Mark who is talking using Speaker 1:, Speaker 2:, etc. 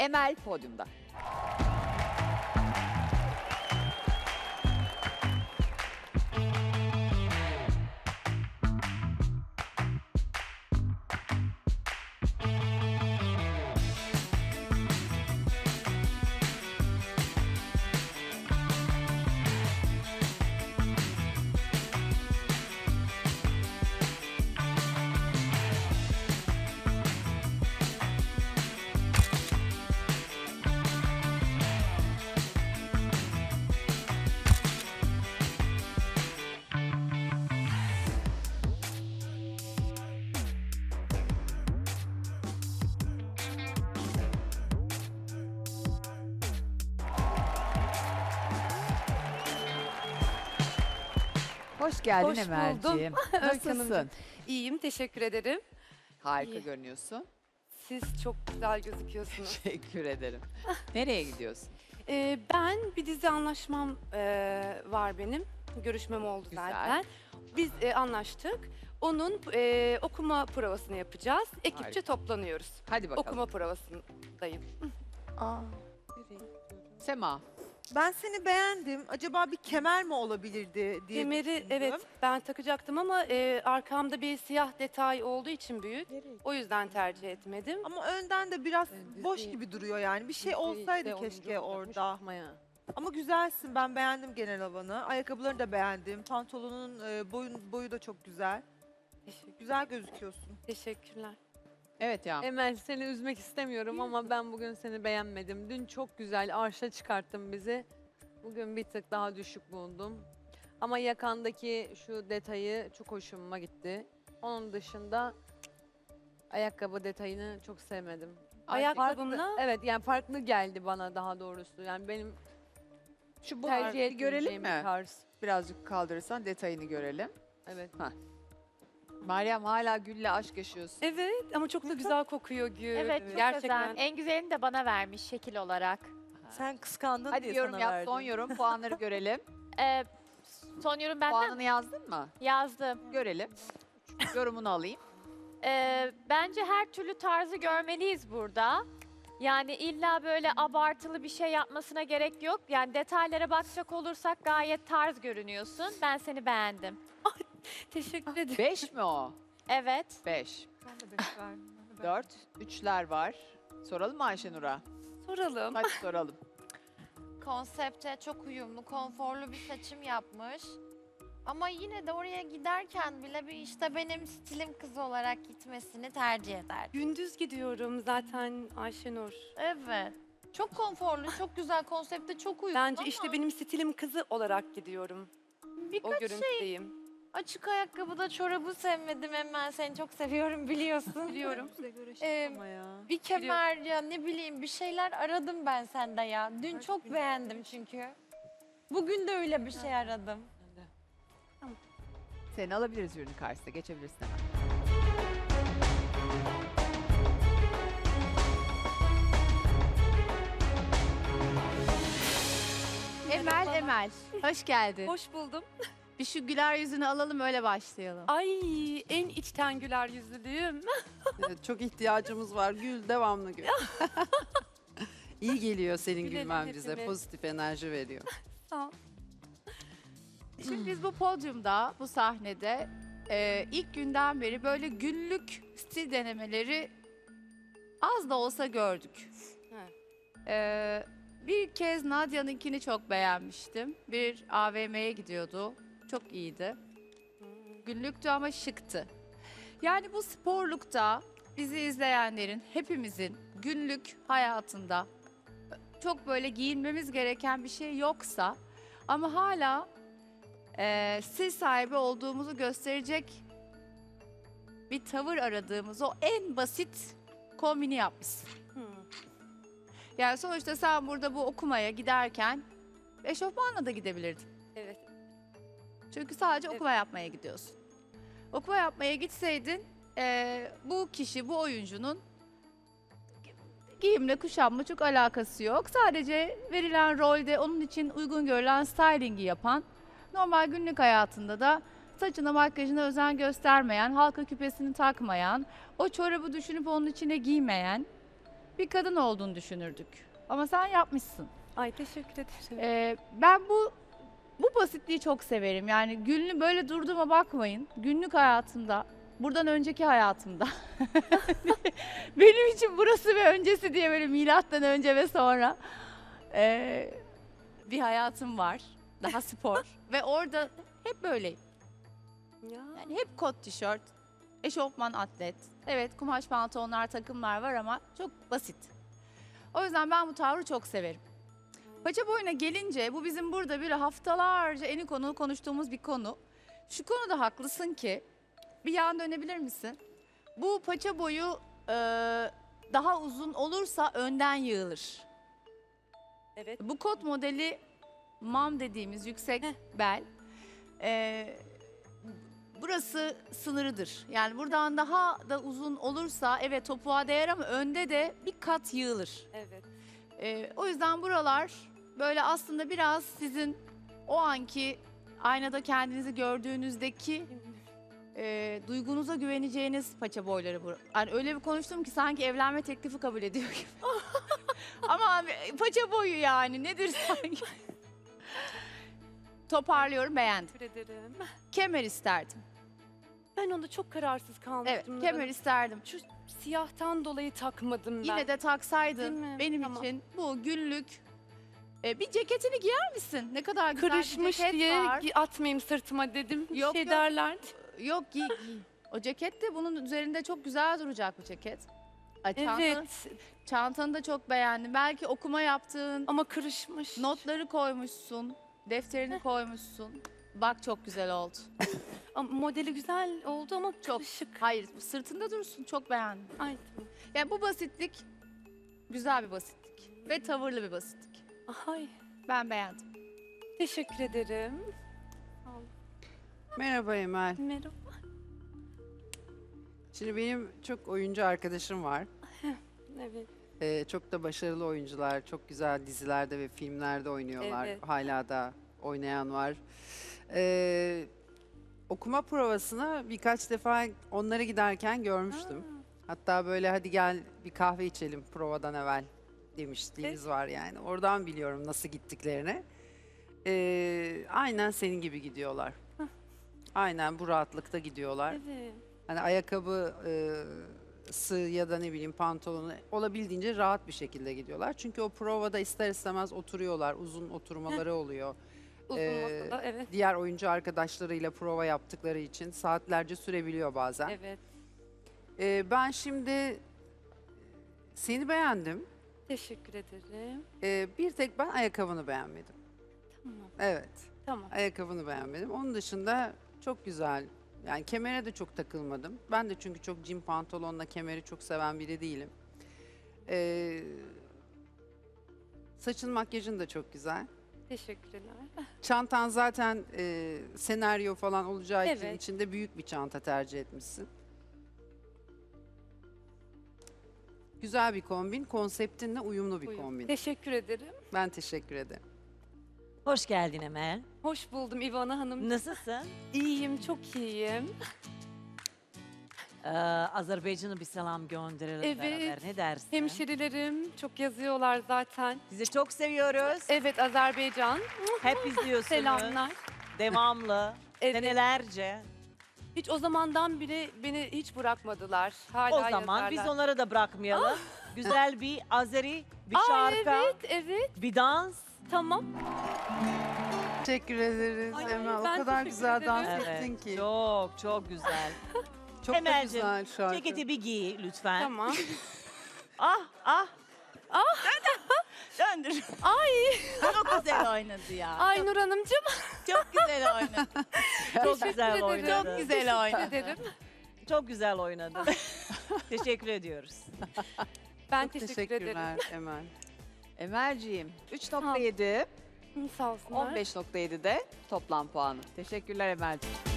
Speaker 1: Emel podyumda. Hoş geldin
Speaker 2: Hoş
Speaker 1: Emel'ciğim.
Speaker 2: Öykü
Speaker 1: Nasılsın?
Speaker 2: İyiyim, teşekkür ederim.
Speaker 1: Harika
Speaker 2: İyi.
Speaker 1: görünüyorsun.
Speaker 2: Siz çok güzel gözüküyorsunuz.
Speaker 1: Teşekkür ederim. Nereye gidiyorsun?
Speaker 2: Ee, ben bir dizi anlaşmam e, var benim. Görüşmem oldu
Speaker 1: Güzel.
Speaker 2: zaten. Biz e, anlaştık. Onun e, okuma provasını yapacağız. Ekipçe
Speaker 1: Harika.
Speaker 2: toplanıyoruz.
Speaker 1: Hadi bakalım.
Speaker 2: Okuma provasındayım.
Speaker 1: Sema.
Speaker 3: Ben seni beğendim. Acaba bir kemer mi olabilirdi diye
Speaker 2: Kemeri
Speaker 3: düşündüm.
Speaker 2: evet ben takacaktım ama e, arkamda bir siyah detay olduğu için büyük. O yüzden tercih etmedim.
Speaker 3: Ama önden de biraz boş gibi duruyor yani. Bir şey olsaydı keşke orada. Ama güzelsin. Ben beğendim genel havanı. Ayakkabılarını da beğendim. Pantolonun e, boyun boyu da çok güzel.
Speaker 2: Teşekkür,
Speaker 3: Güzel gözüküyorsun.
Speaker 2: teşekkürler.
Speaker 1: Evet ya.
Speaker 4: Emel seni üzmek istemiyorum ama ben bugün seni beğenmedim. Dün çok güzel arşa çıkarttın bizi. Bugün bir tık daha düşük buldum. Ama yakandaki şu detayı çok hoşuma gitti. Onun dışında ayakkabı detayını çok sevmedim.
Speaker 2: Ayakkabımla
Speaker 4: Farklı- evet yani farklı geldi bana daha doğrusu. Yani benim
Speaker 1: Şu
Speaker 4: tercih
Speaker 1: tercih görelim
Speaker 4: etmeyeceğim bir
Speaker 1: mi?
Speaker 4: tarz.
Speaker 1: Birazcık kaldırırsan detayını görelim.
Speaker 4: Evet.
Speaker 1: Meryem hala gülle aşk yaşıyorsun.
Speaker 2: Evet ama çok da güzel kokuyor gül.
Speaker 5: Evet, çok
Speaker 2: Gerçekten.
Speaker 5: özel. En güzelini de bana vermiş şekil olarak.
Speaker 6: Sen kıskandın
Speaker 1: Hadi
Speaker 6: diye
Speaker 1: yorum
Speaker 6: sana
Speaker 1: yap,
Speaker 6: verdim.
Speaker 1: son yorum. Puanları görelim.
Speaker 5: Ee, son yorum benden
Speaker 1: Puanını yazdın mı?
Speaker 5: yazdım.
Speaker 1: Görelim. Yorumunu alayım.
Speaker 5: Ee, bence her türlü tarzı görmeliyiz burada. Yani illa böyle abartılı bir şey yapmasına gerek yok. Yani detaylara bakacak olursak gayet tarz görünüyorsun. Ben seni beğendim.
Speaker 2: Teşekkür ederim.
Speaker 1: Beş mi o?
Speaker 5: Evet.
Speaker 1: Beş. Dört. Üçler var. Soralım mı Ayşenur'a?
Speaker 2: Soralım.
Speaker 1: Hadi soralım.
Speaker 7: konsepte çok uyumlu, konforlu bir seçim yapmış. Ama yine de oraya giderken bile bir işte benim stilim kız olarak gitmesini tercih ederdim.
Speaker 2: Gündüz gidiyorum zaten Ayşenur.
Speaker 7: Evet. Çok konforlu, çok güzel konsepte çok uyumlu
Speaker 2: Bence
Speaker 7: ama
Speaker 2: işte benim stilim kızı olarak gidiyorum. O
Speaker 7: birkaç şey
Speaker 2: görüntüdeyim.
Speaker 7: Açık ayakkabıda çorabı sevmedim hemen seni çok seviyorum biliyorsun.
Speaker 2: Biliyorum.
Speaker 7: Ee, bir kemer ya ne bileyim bir şeyler aradım ben sende ya. Dün çok beğendim çünkü. Bugün de öyle bir şey aradım.
Speaker 1: Seni alabiliriz ürünün karşısına. Geçebilirsin hemen.
Speaker 8: Emel Emel. Hoş geldin.
Speaker 2: Hoş buldum.
Speaker 8: Bir şu güler yüzünü alalım öyle başlayalım.
Speaker 2: Ay en içten güler yüzlülüğüm.
Speaker 9: Evet, çok ihtiyacımız var. Gül, devamlı gül. İyi geliyor senin
Speaker 2: Gülelim
Speaker 9: gülmen bize.
Speaker 2: hepimiz.
Speaker 9: Pozitif enerji veriyor.
Speaker 2: Sağ ol.
Speaker 8: Şimdi biz bu podyumda, bu sahnede e, ilk günden beri böyle günlük stil denemeleri az da olsa gördük.
Speaker 2: Evet.
Speaker 8: E, bir kez Nadia'nınkini çok beğenmiştim. Bir AVM'ye gidiyordu. Çok iyiydi. Günlüktü ama şıktı. Yani bu sporlukta bizi izleyenlerin, hepimizin günlük hayatında çok böyle giyinmemiz gereken bir şey yoksa ama hala eee stil sahibi olduğumuzu gösterecek bir tavır aradığımız o en basit kombini yapmışsın.
Speaker 2: Hı.
Speaker 8: Yani sonuçta sen burada bu okumaya giderken eşofmanla da gidebilirdin.
Speaker 2: Evet.
Speaker 8: Çünkü sadece
Speaker 2: Evet.
Speaker 8: okuma yapmaya gidiyorsun. Okuma yapmaya gitseydin eee, bu kişi, bu oyuncunun gi- giyimle kuşanma çok alakası yok. Sadece verilen rolde onun için uygun görülen stylingi yapan, normal günlük hayatında da saçına makyajına özen göstermeyen, halka küpesini takmayan, o çorabı düşünüp onun içine giymeyen bir kadın olduğunu düşünürdük. Ama sen yapmışsın.
Speaker 2: Ay teşekkür ederim.
Speaker 8: Ee, ben bu bu basitliği çok severim. Yani günlü böyle durduğuma bakmayın. Günlük hayatımda, buradan önceki hayatımda. Benim için burası ve öncesi diye böyle milattan önce ve sonra ee, bir hayatım var. Daha spor ve orada hep böyleyim.
Speaker 2: Ya.
Speaker 8: Yani hep kot tişört, eşofman atlet. Evet kumaş pantolonlar, takımlar var ama çok basit. O yüzden ben bu tavrı çok severim. Paça boyuna gelince bu bizim burada bir haftalarca en konu konuştuğumuz bir konu. Şu konuda haklısın ki bir yan dönebilir misin? Bu paça boyu e, daha uzun olursa önden yığılır.
Speaker 2: Evet.
Speaker 8: Bu kot modeli mam dediğimiz yüksek bel. e, burası sınırıdır. Yani buradan daha da uzun olursa evet topuğa değer ama önde de bir kat yığılır.
Speaker 2: Evet.
Speaker 8: Ee, o yüzden buralar böyle aslında biraz sizin o anki aynada kendinizi gördüğünüzdeki e, duygunuza güveneceğiniz paça boyları bu. Yani öyle bir konuştum ki sanki evlenme teklifi kabul ediyor gibi. Ama abi, paça boyu yani nedir sanki? Toparlıyorum beğendim.
Speaker 2: Teşekkür ederim.
Speaker 8: Kemer isterdim.
Speaker 2: Ben onda çok kararsız kalmıştım.
Speaker 8: Evet
Speaker 2: Nur
Speaker 8: kemer isterdim.
Speaker 2: Şu siyahtan dolayı takmadım ben.
Speaker 8: Yine de taksaydın
Speaker 2: mi?
Speaker 8: benim
Speaker 2: Tamam.
Speaker 8: için bu günlük e, bir ceketini giyer misin? Ne kadar güzel bir
Speaker 2: Kırışmış
Speaker 8: ceket
Speaker 2: diye
Speaker 8: var.
Speaker 2: gi- atmayayım sırtıma dedim. Bir
Speaker 8: Yok,
Speaker 2: şey
Speaker 8: yok.
Speaker 2: derler.
Speaker 8: Yok giy, giy. O ceket de bunun üzerinde çok güzel duracak bu ceket. Ay, çanta-
Speaker 2: Evet.
Speaker 8: Çantanı da çok beğendim. Belki okuma yaptığın
Speaker 2: Ama kırışmış.
Speaker 8: notları koymuşsun. Defterini koymuşsun. Bak çok güzel oldu.
Speaker 2: Ama modeli güzel oldu ama
Speaker 8: Çok.
Speaker 2: kırışık.
Speaker 8: Hayır sırtında dursun çok beğendim.
Speaker 2: Ay.
Speaker 8: Yani bu basitlik güzel bir basitlik. Ve tavırlı bir basitlik.
Speaker 2: Ay.
Speaker 8: Ben beğendim.
Speaker 2: Teşekkür ederim.
Speaker 9: Merhaba Emel.
Speaker 2: Merhaba.
Speaker 9: Şimdi benim çok oyuncu arkadaşım var.
Speaker 2: Evet.
Speaker 9: Ee, çok da başarılı oyuncular. Çok güzel dizilerde ve filmlerde oynuyorlar.
Speaker 2: Evet.
Speaker 9: Hala da oynayan var. Ee, okuma provasına birkaç defa onlara giderken görmüştüm. Hatta böyle hadi gel bir kahve içelim provadan evvel demişliğimiz var yani. Oradan biliyorum nasıl gittiklerini. Ee, aynen senin gibi gidiyorlar. Aynen bu rahatlıkta gidiyorlar.
Speaker 2: Evet.
Speaker 9: Hani ayakkabı e, sı ya da ne bileyim pantolonu olabildiğince rahat bir şekilde gidiyorlar. Çünkü o provada ister istemez oturuyorlar. Uzun oturmaları oluyor.
Speaker 2: Uzun
Speaker 9: Ee,
Speaker 2: masada evet.
Speaker 9: Diğer oyuncu arkadaşlarıyla prova yaptıkları için saatlerce sürebiliyor bazen.
Speaker 2: Evet.
Speaker 9: Ee, ben şimdi seni beğendim.
Speaker 2: Teşekkür ederim.
Speaker 9: Ee, bir tek ben ayakkabını beğenmedim.
Speaker 2: Tamam.
Speaker 9: Evet.
Speaker 2: Tamam.
Speaker 9: Ayakkabını beğenmedim. Onun dışında çok güzel. Yani kemere de çok takılmadım. Ben de çünkü çok cim pantolonla kemeri çok seven biri değilim. Ee, saçın makyajın da çok güzel.
Speaker 2: Teşekkürler.
Speaker 9: Çantan zaten e, senaryo falan olacağı için
Speaker 2: Evet.
Speaker 9: içinde büyük bir çanta tercih etmişsin. Güzel bir kombin, konseptinle uyumlu bir
Speaker 2: Buyurun.
Speaker 9: kombin.
Speaker 2: Teşekkür ederim.
Speaker 9: Ben teşekkür ederim.
Speaker 6: Hoş geldin Emel.
Speaker 2: Hoş buldum İvana Hanım.
Speaker 6: Nasılsın?
Speaker 2: İyiyim, çok iyiyim.
Speaker 6: Ee, Azerbaycan'a bir selam gönderelim
Speaker 2: Evet.
Speaker 6: beraber. Ne dersin?
Speaker 2: Hemşerilerim çok yazıyorlar zaten.
Speaker 6: Sizi çok seviyoruz.
Speaker 2: Evet Azerbaycan.
Speaker 6: Hep izliyorsunuz.
Speaker 2: Selamlar.
Speaker 6: Devamlı.
Speaker 2: Evet.
Speaker 6: Senelerce.
Speaker 2: Hiç o zamandan beri beni hiç bırakmadılar. Hala
Speaker 6: O zaman biz
Speaker 2: yazarlar.
Speaker 6: onları da bırakmayalım. Güzel bir Azeri, bir
Speaker 2: Aa,
Speaker 6: şarkı,
Speaker 2: Evet, evet.
Speaker 6: bir dans.
Speaker 2: Tamam.
Speaker 9: Teşekkür ederiz
Speaker 2: Ay,
Speaker 9: Emel. O
Speaker 2: ben
Speaker 9: kadar
Speaker 2: teşekkür
Speaker 9: güzel dans
Speaker 2: ederim.
Speaker 9: ettin ki.
Speaker 6: çok çok güzel.
Speaker 9: Çok da
Speaker 6: Emel'cim,
Speaker 9: güzel şarkı.
Speaker 6: Ceketi bir giy lütfen.
Speaker 2: Tamam.
Speaker 6: Ah ah.
Speaker 8: Döndür. Ay. Çok güzel oynadı ya.
Speaker 2: Ay Nur Hanımcığım.
Speaker 8: Çok güzel oynadı.
Speaker 6: Çok güzel
Speaker 2: ederim.
Speaker 6: oynadın.
Speaker 8: Çok güzel oynadı.
Speaker 2: ederim.
Speaker 6: Çok güzel oynadın. Teşekkür ediyoruz.
Speaker 2: Ben
Speaker 9: Çok
Speaker 2: teşekkür ederim.
Speaker 9: teşekkürler Emel.
Speaker 10: Emel'ciğim 3.7,
Speaker 2: Hı, Sağ olsunlar.
Speaker 10: 15.7 de toplam puanı. Teşekkürler Emel'ciğim.